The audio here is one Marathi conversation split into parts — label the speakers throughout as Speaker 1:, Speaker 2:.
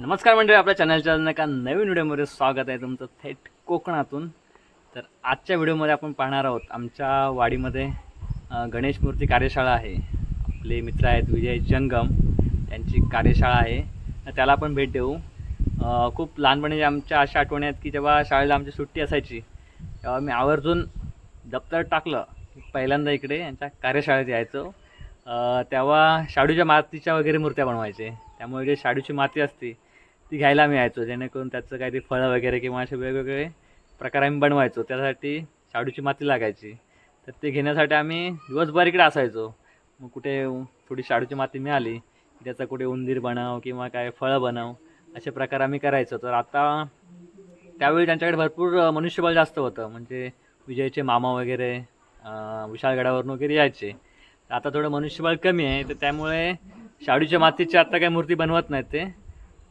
Speaker 1: नमस्कार मंडळी आपल्या चॅनलच्या एका नवीन व्हिडिओमध्ये स्वागत आहे तुमचं थेट कोकणातून. तर आजच्या व्हिडिओमध्ये आपण पाहणार आहोत आमच्या वाडीमध्ये गणेश मूर्ती कार्यशाळा आहे. आपले मित्र आहेत विजय जंगम त्यांची कार्यशाळा आहे. त्याला आपण भेट देऊ. खूप लहानपणी आमच्या अशा आठवणी आहेत की जेव्हा शाळेला आमची सुट्टी असायची तेव्हा मी आवर्जून दप्तर टाकलं पहिल्यांदा इकडे यांच्या कार्यशाळेत यायचो. तेव्हा शाडूच्या मातीच्या वगैरे मूर्त्या बनवायचे. त्यामुळे जे शाडूची माती असते ती घ्यायला मिळायचो यायचो जेणेकरून त्याचं काहीतरी फळं वगैरे किंवा असे वेगवेगळे प्रकार आम्ही बनवायचो. त्यासाठी शाडूची माती लागायची. तर ते घेण्यासाठी आम्ही दिवसभर इकडे असायचो. मग कुठे थोडी शाडूची माती मिळाली की कुठे उंदीर बनव किंवा काय फळं बनव असे प्रकार आम्ही करायचो. तर आता त्यावेळी त्यांच्याकडे भरपूर मनुष्यबळ जास्त होतं. म्हणजे विजयचे मामा वगैरे विशाळगडावरून वगैरे यायचे. तर आता थोडं मनुष्यबळ कमी आहे तर त्यामुळे शाडूच्या मातीची आत्ता काही मूर्ती बनवत नाहीत ते.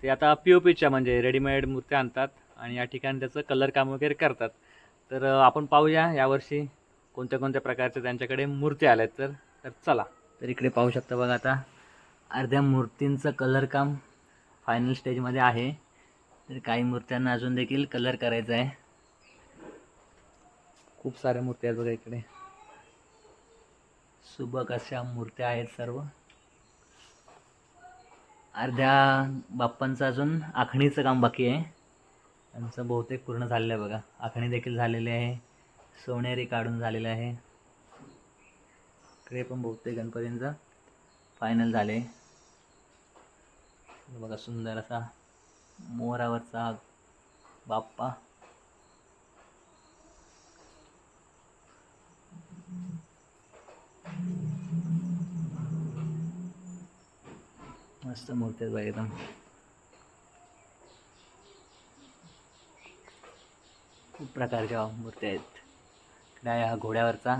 Speaker 1: ते आता पी ओ पीच्या म्हणजे रेडीमेड मूर्त्या आणतात आणि या ठिकाणी त्याचं कलर काम वगैरे करतात. तर आपण पाहूया यावर्षी कोणत्या कोणत्या प्रकारच्या त्यांच्याकडे मूर्त्या आल्या आहेत तर. तर चला. तर इकडे पाहू शकता बघा आता. अर्ध्या मूर्तींचं कलर काम फायनल स्टेजमध्ये आहे. तर काही मूर्त्यांना अजून देखील कलर करायचा आहे. खूप साऱ्या मूर्त्या आहेत बघा इकडे. सुबक अशा मूर्त्या आहेत सर्व. अर्ध्या बाप्पांचं अजून आखणीचं काम बाकी आहे. त्यांचं बहुतेक पूर्ण झालेलं आहे बघा. आखणी देखील झालेली आहे. सोनेरी काढून झालेलं आहे. इकडे पण बहुतेक गणपतींचं फायनल झाले. बघा सुंदर असा मोरावरचा बाप्पा. मस्त मूर्ती आहेत बाई एकदम खूप प्रकारच्या मूर्त्या आहेत इकडे हा घोड्यावरचा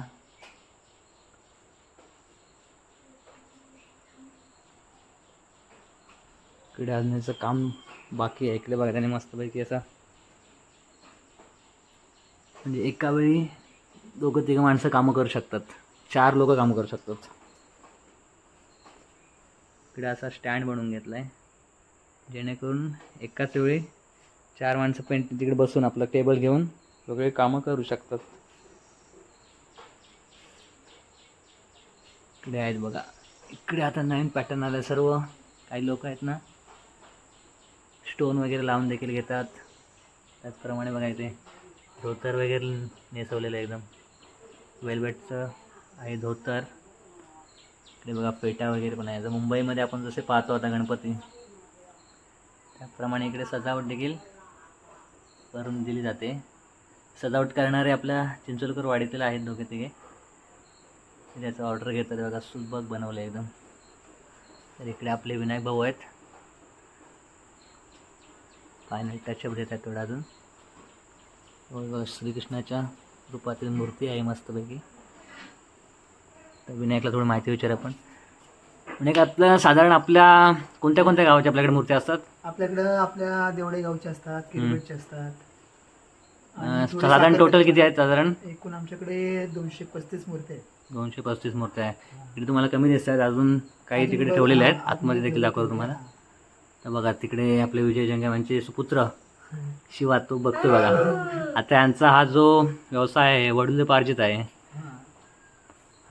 Speaker 1: इकडे आणण्याचं काम बाकी आहे इकडे बघा त्याने मस्तपैकी असा म्हणजे एका वेळी दोघं तिघं माणसं कामं करू शकतात चार लोक कामं करू शकतात इकडे असा स्टँड बनवून घेतला आहे जेणेकरून एकाच वेळी चार माणसं पेंट तिकडे बसून आपलं टेबल घेऊन वेगळे कामं करू शकतात. इकडे आहेत बघा. इकडे आता नवीन पॅटर्न आलं सर्व काही लोक आहेत ना? स्टोन वगैरे लावून देखील घेतात. त्याचप्रमाणे बघा इथे धोतर वगैरे नेसवलेलं आहे एकदम. वेलवेटचं आहे धोतर. हे बघा पेटा वगैरे पण आहे. जर मुंबईमध्ये आपण जसे पाहतो आता गणपती त्याप्रमाणे इकडे सजावट देखील करून दिली जाते. सजावट करणारे आपल्या चिंचोलकर वाडीतील आहेत दोघे तिघे. त्याचं ऑर्डर घेतात. बघा सुबक बनवलं एकदम. तर इकडे आपले विनायक भाऊ आहेत. फायनल टचअप देत आहेत थोडं अजून. श्रीकृष्णाच्या रूपातील मूर्ती आहे मस्तपैकी. तर विनायकला थोडी माहिती विचार आपण. विनायक आपलं साधारण आपल्या कोणत्या कोणत्या गावाच्या आपल्याकडे मूर्त्या असतात?
Speaker 2: आपल्याकडं आपल्या देवडे गावचे असतात किरपेटचे असतात. आणि
Speaker 1: अं,
Speaker 2: थोडे
Speaker 1: साधारण टोटल किती आहेत साधारण?
Speaker 2: एकूण आमच्याकडे दोनशे पस्तीस मूर्ती आहेत.
Speaker 1: दोनशे पस्तीस मूर्त्या आहे इकडे तुम्हाला कमी दिसत आहेत. अजून काही तिकडे ठेवलेले आहेत. आतमध्ये देखील दाखवतो तुम्हाला. तर बघा तिकडे आपले विजय जंगम यांचे सुपुत्र शिवा तो बघतो बघा. आता यांचा हा जो व्यवसाय आहे वडिलोपार्जित आहे.
Speaker 2: हा.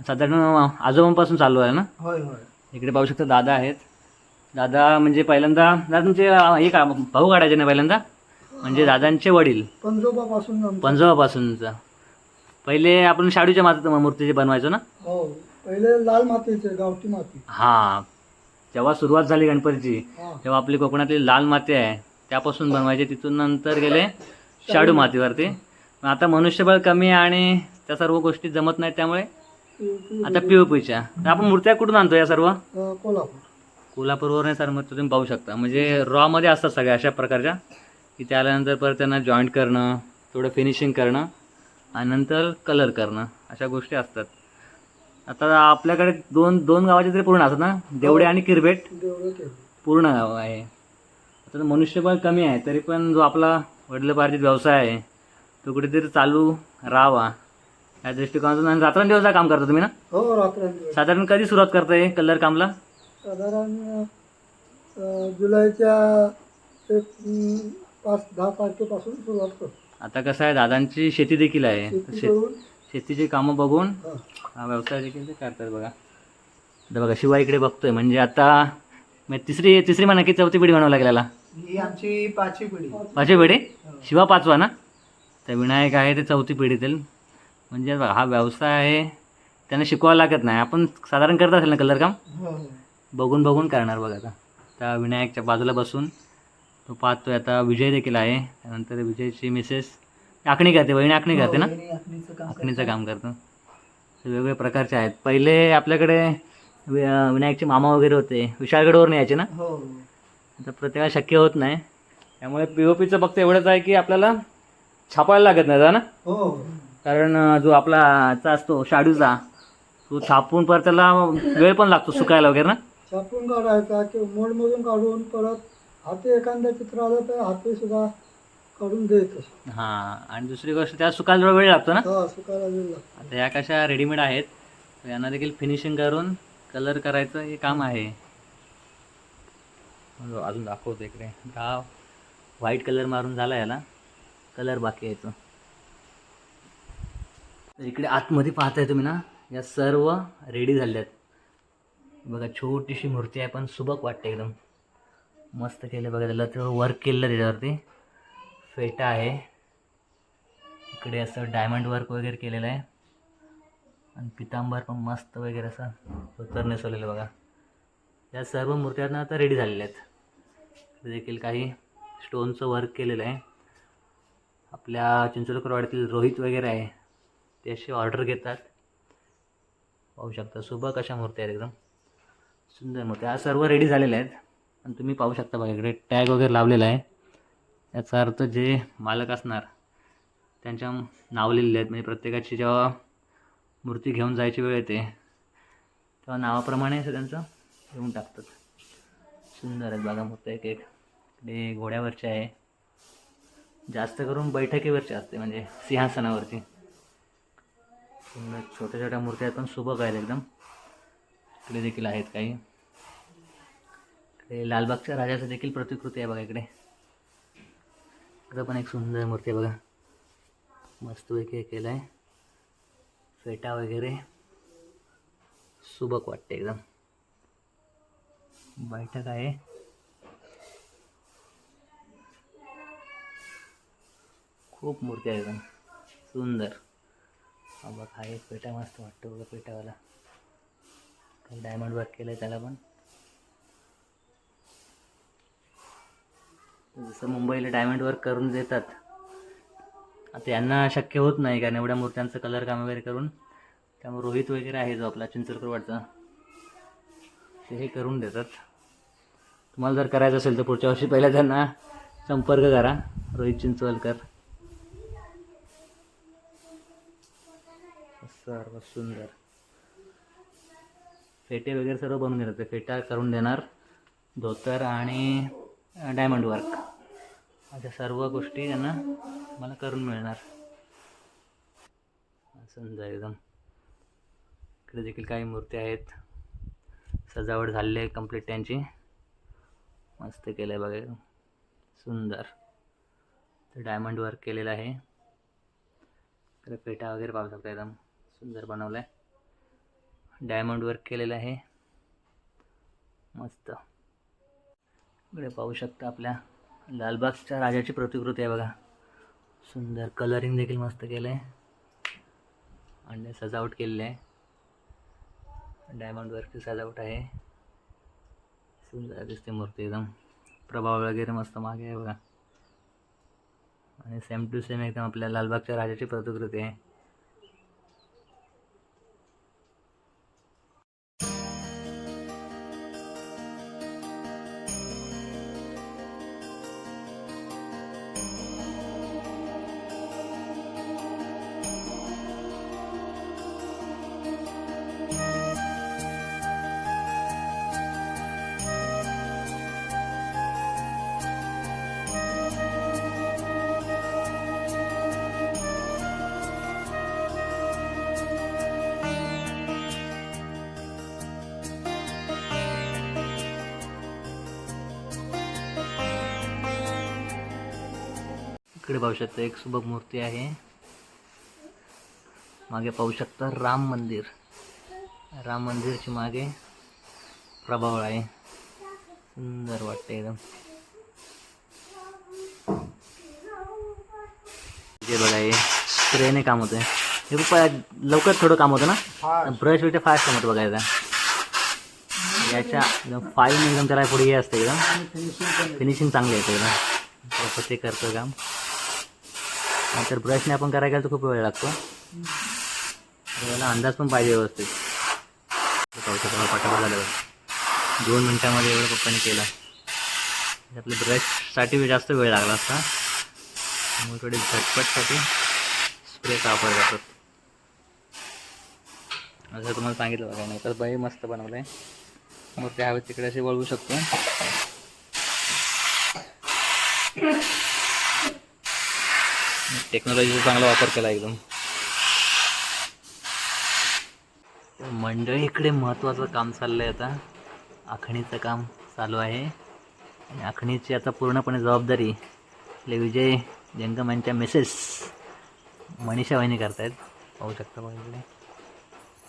Speaker 1: साधारण आजोबांपासून चालू आहे ना?
Speaker 2: होय होय.
Speaker 1: इकडे पाहू शकता दादा आहेत. दादा म्हणजे पहिल्यांदा दादा तुमचे हे का भाऊ काढायचे ना पहिल्यांदा? म्हणजे दादांचे वडील.
Speaker 2: पंजोबापासून
Speaker 1: पंजोबापासूनचा. पहिले आपण शाडूच्या मात मूर्तीचे बनवायचो ना?
Speaker 2: हो. पहिले लाल मातीचे गावठी माती.
Speaker 1: हां. जेव्हा सुरुवात झाली गणपतीची. तेव्हा आपली कोकणातली लाल माती आहे त्यापासून बनवायचे तिथून नंतर गेले शाडू मातीवरती. आता मनुष्यबळ कमी आहे आणि त्या सर्व गोष्टी जमत नाहीत त्यामुळे आता पी ओ पीच्या. तर आपण मूर्त्या कुठून आणतो या सर्व?
Speaker 2: कोल्हापूर.
Speaker 1: कोल्हापूरवरून सर मग तुम्ही पाहू शकता. म्हणजे रॉमध्ये असतात सगळ्या अशा प्रकारच्या. की त्या आल्यानंतर परत त्यांना जॉईंट करणं थोडं फिनिशिंग करणं आणि नंतर कलर करणं अशा गोष्टी असतात. आता आपल्याकडे दोन दोन गावाचे तरी पूर्ण असतात ना? देवडे आणि किरबेट. पूर्ण गाव आहे. आता मनुष्यबळ कमी आहे तरी पण जो आपला वडिलोपार्जित व्यवसाय आहे तो कुठेतरी चालू राहावा. या दृष्टिकोनातून आणि रात्रंदिवस हा काम करता तुम्ही ना?
Speaker 2: हो रात्रंदिवस.
Speaker 1: साधारण कधी सुरुवात करताय कलर कामला?
Speaker 2: साधारण अं, जुलैच्या एक अं, पाच दहा तारखेपासून सुरुवात करतो.
Speaker 1: आता कसं आहे दादांची शेती देखील आहे.
Speaker 2: शेती
Speaker 1: शे-
Speaker 2: करून
Speaker 1: शेतीची कामं बघून
Speaker 2: हा.
Speaker 1: हा व्यवसाय देखील ते करतात बघा. आता बघा शिवा इकडे बघतोय. म्हणजे आता म्हणजे तिसरी तिसरी म्हणा की चौथी पिढी बनवावं लागेल
Speaker 2: ही आमची पाचवी पिढी.
Speaker 1: पाचवी पिढी? शिवा पाचवा ना? तर विनायक आहे ते चौथी पिढीतील. म्हणजे बघा, हा व्यवसाय आहे त्यांना शिकवावं लागत नाही. आपण साधारण करत असेल ना कलर काम?
Speaker 2: हो हो.
Speaker 1: बघून बघून करणार बघा आता. त्या विनायकच्या बाजूला बसून तो पाहतोय आता विजय देखील आहे. त्यानंतर विजयची मिसेस आखणी करते वहिनी आखणी करते ना?
Speaker 2: हो, आखणीचं काम
Speaker 1: करतो वेगवेगळ्या प्रकारचे आहेत. पहिले आपल्याकडे विनायकचे मामा वगैरे होते. विशाळगडवरून यायचे ना?
Speaker 2: हो.
Speaker 1: आता प्रत्येकाला शक्य होत नाही. त्यामुळे पी ओ पीचं फक्त एवढंच आहे की आपल्याला छापायला लागत नाही ना?
Speaker 2: हो.
Speaker 1: कारण जो आपला चा असतो शाडूचा तो छापून परत त्याला वेळ पण लागतो सुकायला वगैरे ना?
Speaker 2: छापून काढायचा किंवा मोडमधून काढून परत हाती एखादं चित्र आलं तर हाती सुद्धा काढून देत
Speaker 1: हां आणि दुसरी गोष्ट त्याला सुकायला वेळ लागतो ना?
Speaker 2: हा सुकायला वेळ लागतो.
Speaker 1: आता या कशा रेडीमेड आहेत यांना देखील फिनिशिंग करून कलर करायचं हे काम आहे. अजून- दाखवतो इकडे. हा व्हाईट कलर मारून झाला याला. कलर बाकी यायचं तर इकडे आतमध्ये पाहताय तुम्ही ना या सर्व रेडी झाल्या आहेत बघा छोटीशी मूर्ती आहे पण सुबक वाटते एकदम. मस्त केलं बघा त्याला. तेवढं वर्क केलेलं त्याच्यावरती. फेटा आहे. इकडे असं डायमंड वर्क वगैरे केलेलं आहे. आणि पितांबर पण मस्त वगैरे असं धोतर नेसवलेलं बघा. या सर्व मूर्त्यांना आता रेडी झालेल्या आहेत. देखील काही स्टोनचं वर्क केलेलं आहे. आपल्या चिंचोलीकरवाड्यातील रोहित वगैरे आहे. ते अशी ऑर्डर घेतात. पाहू शकता. सुबक कशा मूर्ती आहेत एकदम? सुंदर मूर्ती. या सर्व रेडी झालेल्या आहेत. आणि तुम्ही पाहू शकता बघा इकडे टॅग वगैरे लावलेला आहे. याचा अर्थ जे मालक असणार त्यांच्या नाव लिहिलेले आहेत. म्हणजे प्रत्येकाची जेव्हा मूर्ती घेऊन जायची वेळ येते तेव्हा नावाप्रमाणे असं त्यांचं घेऊन टाकतात. सुंदर आहेत बघा मूर्ती एक एक. इकडे घोड्यावरचे आहे. जास्त करून बैठकीवरची असते म्हणजे सिंहासनावरची छोट्या छोट्या मूर्त्या आहेत पण सुबक आहेत एकदम. इकडे देखील आहेत काही. इकडे लालबागच्या राजाचं देखील प्रतिकृती आहे बघा इकडे. इकडं पण एक सुंदर मूर्ती आहे बघा. मस्तपैकी हे केलं आहे फेटा वगैरे. सुबक वाटते एकदम. बैठक आहे. खूप मूर्ती आहे एकदम. सुंदर. बघ हा एक पेटा मस्त वाटतो बघा पेटावाला. डायमंड वर्क केलं आहे त्याला पण. जसं मुंबईला डायमंड वर्क करून देतात. आता यांना शक्य होत नाही कारण एवढ्या मूर्त्यांचं कलर काम वगैरे करून. त्यामुळे रोहित वगैरे आहे जो आपला चिंचोलकरवाडचा ते हे करून देतात. तुम्हाला जर करायचं असेल तर पुढच्या वर्षी पहिल्या त्यांना संपर्क करा रोहित चिंचवलकर सर्व सुंदर. फेटे वगैरे सर्व बनवून देणार. ते फेटा करून देणार. धोतर आणि डायमंड वर्क अशा सर्व गोष्टी त्यांना मला करून मिळणार. समजा एकदम. इकडे देखील काही मूर्ती आहेत. सजावट झालेली आहे कंप्लीट त्यांची. मस्त केलं आहे बघा. सुंदर. तर डायमंड वर्क केलेलं आहे. इकडे पेटा वगैरे पाहू शकता एकदम. सुंदर बनवलं आहे डायमंड वर्क केलेलं आहे. मस्त. इकडे पाहू शकता आपल्या लालबागच्या राजाची प्रतिकृती आहे बघा. सुंदर कलरिंग देखील मस्त केलं आहे आणि सजावट केलेली आहे. डायमंड वर्कची सजावट आहे. सुंदर दिसते मूर्ती एकदम. प्रभाव वगैरे मस्त मागे आहे बघा. आणि सेम टू सेम एकदम आपल्या लालबागच्या राजाची प्रतिकृती आहे. इकडे पाहू शकता एक सुबक मूर्ती आहे. मागे पाहू शकता राम मंदिर. राम मंदिरची मागे प्रभावळ आहे. सुंदर वाटतं एकदम. जे बघा हे स्प्रेने काम होतं हे खूप लवकर थोडं काम होतं ना? ब्रश वगैरे फास्ट काम होतं बघायचं. याच्या एकदम फाईन एकदम त्याला पुढे हे असते एकदम. फिनिशिंग चांगली येते एकदम. ते करतं काम. नंतर ब्रशने आपण करायला गेलं तर खूप वेळ लागतो. याला अंदाज पण पाहिजे व्यवस्थित. पाहू शकता पटापट झालं दोन मिनटामध्ये एवढं पप्पाने केलं. आपल्या ब्रशसाठी जास्त वेळ लागला असता. त्यामुळे थोडी झटपटसाठी स्प्रेचा वापर जातात असं तुम्हाला सांगितलं बघा नाही तर बाई मस्त बनवलं आहे मग ते हवे तिकडे असे वळवू शकतो. टेक्नॉलॉजीचा चांगला वापर केला एकदम. मंडळी इकडे महत्त्वाचं काम चाललं आहे आता. आखणीचं काम चालू आहे. आणि आखणीची आता पूर्णपणे जबाबदारी आपले विजय जंगम यांच्या मिसेस मनीषा वहिनी करतायत. पाहू शकता बघा इकडे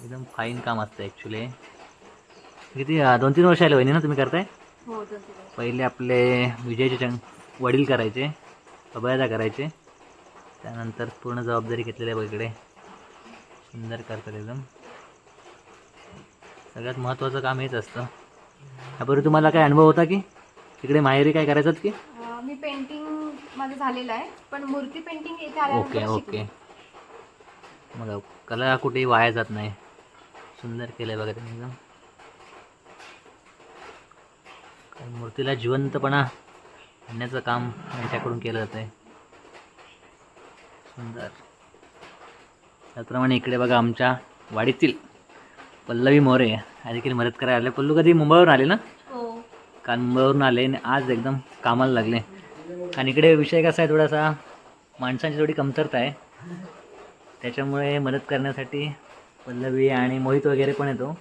Speaker 1: एकदम फाईन काम असतं ॲक्च्युली किती दोन तीन वर्ष आले वहिनी ना तुम्ही करताय?
Speaker 3: हो.
Speaker 1: पहिले आपले विजयचे चंग वडील करायचे अभयदा करायचे. त्यानंतर पूर्ण जबाबदारी घेतलेली आहे इकडे. सुंदर करतात एकदम. सगळ्यात महत्त्वाचं काम हेच असतं. यापूर्वी तुम्हाला काय अनुभव होता की? तिकडे माहेरी काय करायचं की?
Speaker 3: मी पेंटिंग माझं झालेलं आहे पण मूर्ती पेंटिंग
Speaker 1: ओके ओके. मग कला कुठेही वाया जात नाही. सुंदर केलं आहे बघा त्यांनी एकदम. मूर्तीला जिवंतपणा आणण्याचं काम यांच्याकडून केलं जातं आहे सुंदर. त्याचप्रमाणे इकडे बघा आमच्या वाडीतील पल्लवी मोरे. देखील मदत करायला आले. पल्लू कधी मुंबईवरून आले ना?
Speaker 3: हो.
Speaker 1: काल मुंबईवरून आले आणि आज एकदम कामाला लागले. आणि इकडे विषय कसा आहे थोडासा माणसांची थोडी कमतरता आहे. त्याच्यामुळे मदत करण्यासाठी पल्लवी आणि मोहित वगैरे पण येतो.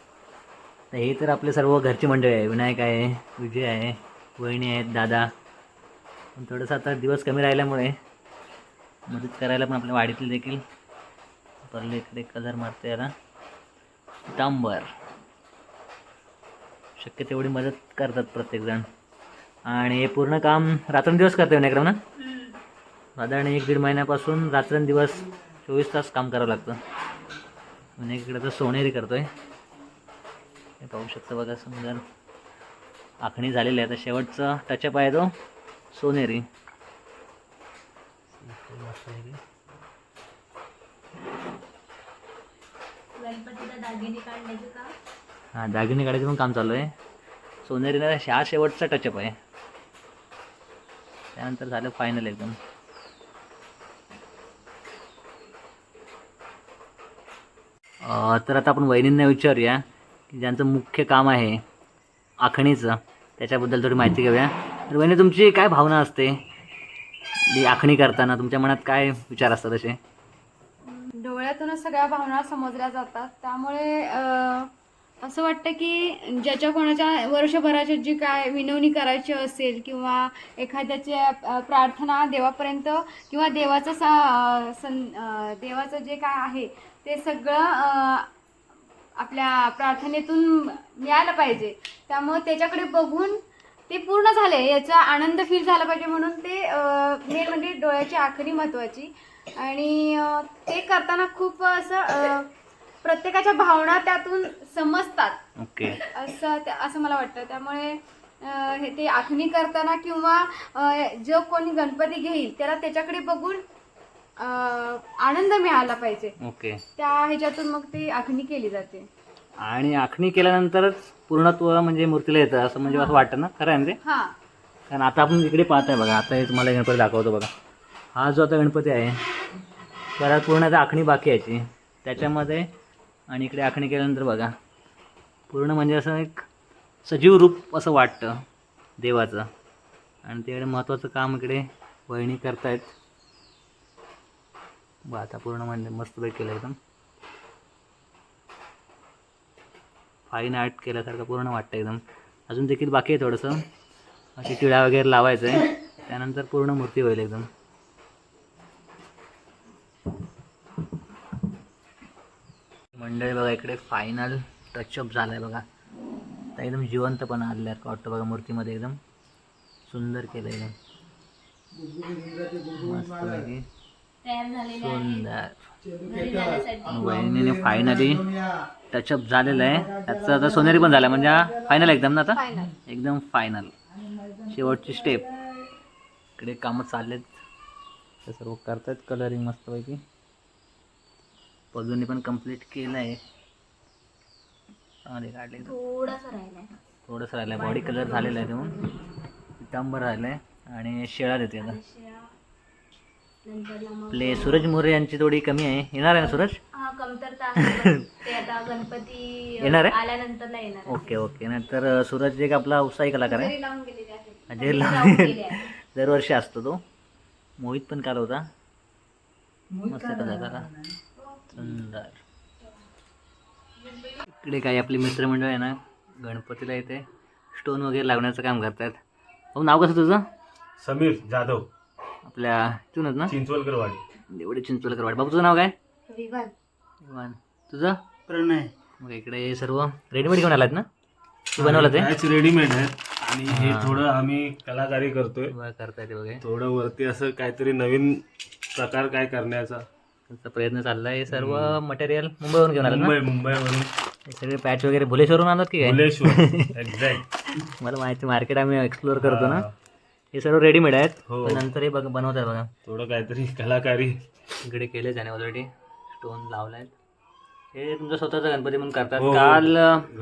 Speaker 1: तर हे तर आपले सर्व घरची मंडळी आहे. विनायक आहे विजय आहे वहिनी आहेत दादा. पण थोडंसं आता दिवस कमी राहिल्यामुळे मदत करायला पण आपल्या वाडीतील देखील. परले इकडे कलर मारते याला. तांबर शक्य तेवढी मदत करतात प्रत्येकजण आणि हे पूर्ण काम रात्रंदिवस करते विनायक्रम ना साधारण एक दीड महिन्यापासून रात्रंदिवस चोवीस तास काम करावं लागतं. विनायक इकडे तर सोनेरी करतोय. हे पाहू शकतो बघा समजा आखणी झालेली आहे. आता शेवटचा टचअप आहे तो. सोनेरी.
Speaker 3: गणपतीला दागिने काढण्याचं का
Speaker 1: हां दागिने काढायचं पण काम चालू आहे. सोनेरीला हा शेवटचा टचअप आहे. त्यानंतर झालं फायनल एकदम. तर आता आपण वहिनींना विचारूया की ज्यांचं मुख्य काम आहे आखणीचं त्याच्याबद्दल थोडी माहिती घेऊया. तर वहिनी तुमची काय भावना असते? आखणी करताना तुमच्या मनात काय विचार असतात असे?
Speaker 3: डोळ्यातूनच सगळ्या भावना समजल्या जातात. त्यामुळे असं वाटतं की ज्याच्या कोणाच्या वर्षभराची जी काय विनवणी करायची असेल किंवा एखाद्याच्या प्रार्थना देवापर्यंत किंवा देवाचं सा सं देवाचं जे काय आहे ते सगळं आपल्या प्रार्थनेतून मिळालं पाहिजे. त्यामुळे त्याच्याकडे बघून ते पूर्ण झाले याचा आनंद फील झाला पाहिजे म्हणून ते मेन म्हणजे डोळ्याची आखणी महत्त्वाची आणि ते करताना खूप असं प्रत्येकाच्या भावना त्यातून समजतात.
Speaker 1: ओके.
Speaker 3: असं असं मला वाटतं. त्यामुळे हे ते आखणी करताना किंवा जो कोणी गणपती घेईल त्याला त्याच्याकडे बघून आनंद मिळाला पाहिजे.
Speaker 1: ओके.
Speaker 3: त्या ह्याच्यातून मग ती आखणी केली जाते.
Speaker 1: आणि आखणी केल्यानंतरच पूर्णत्व म्हणजे मूर्तीला येतं असं म्हणजे असं वाटतं ना? खरं आहे ना ते?
Speaker 3: हां.
Speaker 1: कारण आता आपण इकडे पाहताय बघा आता हे तुम्हाला गणपती दाखवतो बघा. हा जो आता गणपती आहे त्याला पूर्ण आता आखणी बाकी यायची त्याच्यामध्ये आणि इकडे आखणी केल्यानंतर बघा पूर्ण म्हणजे असं एक सजीव रूप असं वाटतं देवाचं. आणि तिकडे महत्त्वाचं काम इकडे वहिनी करतायत. बघा आता पूर्ण म्हणजे मस्तपैकी केलं एकदम. फाईन आर्ट केल्यासारखं पूर्ण वाटतं एकदम. अजून देखील बाकी आहे थोडंसं. अशी टिळा वगैरे लावायचं आहे त्यानंतर पूर्ण मूर्ती होईल एकदम. मंडळी बघा इकडे फायनल टचअप झालं आहे बघा. तर एकदम जिवंतपणा आहे वाटतं बघा मूर्तीमध्ये एकदम. सुंदर केलं एकदम. मस्तपैकी
Speaker 3: तयार झालेले
Speaker 1: वहिनीने फायनली टचअप झालेलं आहे. त्याचं आता सोनेरी पण झालं म्हणजे फायनल एकदम ना आता? एकदम फायनल शेवटची स्टेप इकडे कामं चाललेत. ते सर्व करतायत कलरिंग मस्तपैकी. पजूने पण कंप्लीट केलं आहे चांगले काढले.
Speaker 3: थोडासा
Speaker 1: राहिलं आहे बॉडी कलर झालेला आहे देऊन पितांबर राहिलं आहे आणि शेळा देते आता.
Speaker 3: नंतर मग
Speaker 1: आपले सूरज मोरे यांची थोडी कमी आहे. येणार आहे ना सूरज?
Speaker 3: हा कमतरता आहे. ते आता गणपती
Speaker 1: येणार आहे?
Speaker 3: आल्यानंतर नाही येणार.
Speaker 1: Okay okay. नंतर सूरज एक आपला उत्साही कलाकार आहे.
Speaker 3: घरी लावून गेलेले आहेत
Speaker 1: म्हणजे
Speaker 3: लावून गेले.
Speaker 1: दरवर्षी असतो तो. मोहित पण काल होता. मस्त कलाकार सुंदर. इकडे काही आपली मित्रमंडळ आहे ना गणपतीला इथे स्टोन वगैरे लावण्याचं काम करतात हो नाव कसं तुझं?
Speaker 4: समीर जाधव.
Speaker 1: आपल्या इथूनच ना?
Speaker 4: चिंचवलकर वाडी
Speaker 1: एवढे चिंचवलकर वाट बाबू तुझं नाव काय?
Speaker 3: विवान.
Speaker 1: तुझं?
Speaker 2: प्रणय.
Speaker 1: मग इकडे हे सर्व रेडीमेड घेऊन आलात ना? तू बनवलं ते?
Speaker 4: मॅच रेडीमेड आहेत. आणि हे थोडं आम्ही कलाकारी करतोय.
Speaker 1: बरं, करताय ते बघे.
Speaker 4: थोडं वरती असं काहीतरी नवीन प्रकार काय करण्याचा.
Speaker 1: त्यांचा प्रयत्न चाललाय. हे सर्व मटेरियल मुंबईवरून घेऊन आलं ना?
Speaker 4: मुंबई मुंबईवरून.
Speaker 1: हे सगळे पॅच वगैरे भुलेश्वरून आणत की काय?
Speaker 4: भुलेश्वर. एक्झॅक्ट
Speaker 1: मला माहिती मार्केट आम्ही एक्सप्लोअर करतो ना. हे सर्व रेडीमेड आहेत.
Speaker 4: हो.
Speaker 1: पण नंतर हे बघ बनवतात बघा.
Speaker 4: थोडं काहीतरी कलाकारी.
Speaker 1: इकडे केले त्याने ऑलरेडी स्टोन लावलायत. हे तुमचा स्वतःचा गणपती म्हणून करतात.
Speaker 4: हो.
Speaker 1: काल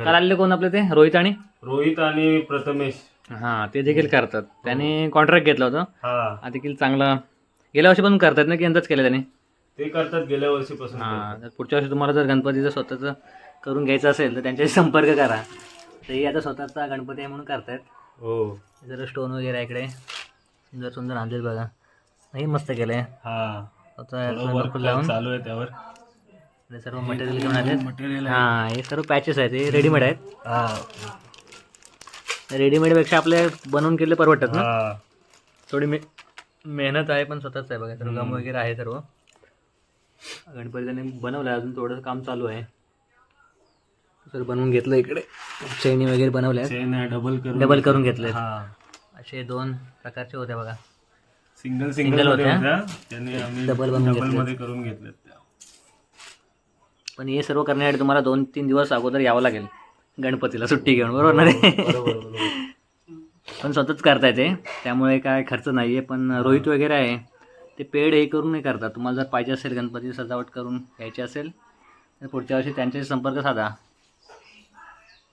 Speaker 1: काल आलेले कोण आपले ते? रोहित आणि?
Speaker 4: रोहित आणि प्रथमेश.
Speaker 1: हा ते देखील करतात. त्याने कॉन्ट्रॅक्ट घेतलं होतं.
Speaker 4: हा.
Speaker 1: हा देखील चांगला. गेल्या वर्षी पण करतात ना की यंदाच केलं त्याने?
Speaker 4: ते करतात गेल्या वर्षीपासून
Speaker 1: हा तर पुढच्या वर्षी तुम्हाला जर गणपतीचं स्वतःचं करून घ्यायचं असेल तर त्यांच्याशी संपर्क करा. तर हे आता स्वतःचा गणपती आहे म्हणून करतायत.
Speaker 4: हो.
Speaker 1: जरा स्टोन वगैरे इकडे. सुंदर सुंदर आणलेत बघा. हे मस्त केलंय.
Speaker 4: हा.
Speaker 1: लोकल लावून.
Speaker 4: चालू आहे त्यावर.
Speaker 1: हे सर्व मटेरियल घेऊन आलेत.
Speaker 4: मटेरियल
Speaker 1: हा हे सर्व पॅचेस आहेत. हे रेडीमेड आहेत.
Speaker 4: हा.
Speaker 1: रेडीमेडपेक्षा आपले बनवून केले परवडतात ना?
Speaker 4: हा.
Speaker 1: थोडी मे मेहनत आहे पण स्वतःच आहे बघा. सर्व काम वगैरे आहे सर्व. गणपती त्याने बनवलं आहे अजून थोडंसं काम चालू आहे. सर बनवून घेतलं इकडे. चैनी वगैरे बनवल्या.
Speaker 4: चेन डबल करून
Speaker 1: डबल करून घेतले
Speaker 4: हा.
Speaker 1: असे दोन प्रकारचे होते बघा.
Speaker 4: सिंगल सिंगल
Speaker 1: होत्या.
Speaker 4: होत्या. त्यांनी आम्ही
Speaker 1: Double बनवून
Speaker 4: डबल. मध्ये करून घेतलेत त्या.
Speaker 1: पण हे सर्व करण्यासाठी तुम्हाला दोन तीन दिवस अगोदर यावं लागेल. गणपतीला सुट्टी घेऊन बरोबर ना रे?
Speaker 4: बरोबर बरोबर
Speaker 1: पण स्वतःच करता येते त्यामुळे काय खर्च नाही आहे पण रोहित वगैरे आहे. ते पेड हे करून नाही करतात. तुम्हाला जर पाहिजे असेल गणपती सजावट करून घ्यायची असेल तर पुढच्या वर्षी त्यांच्याशी संपर्क साधा.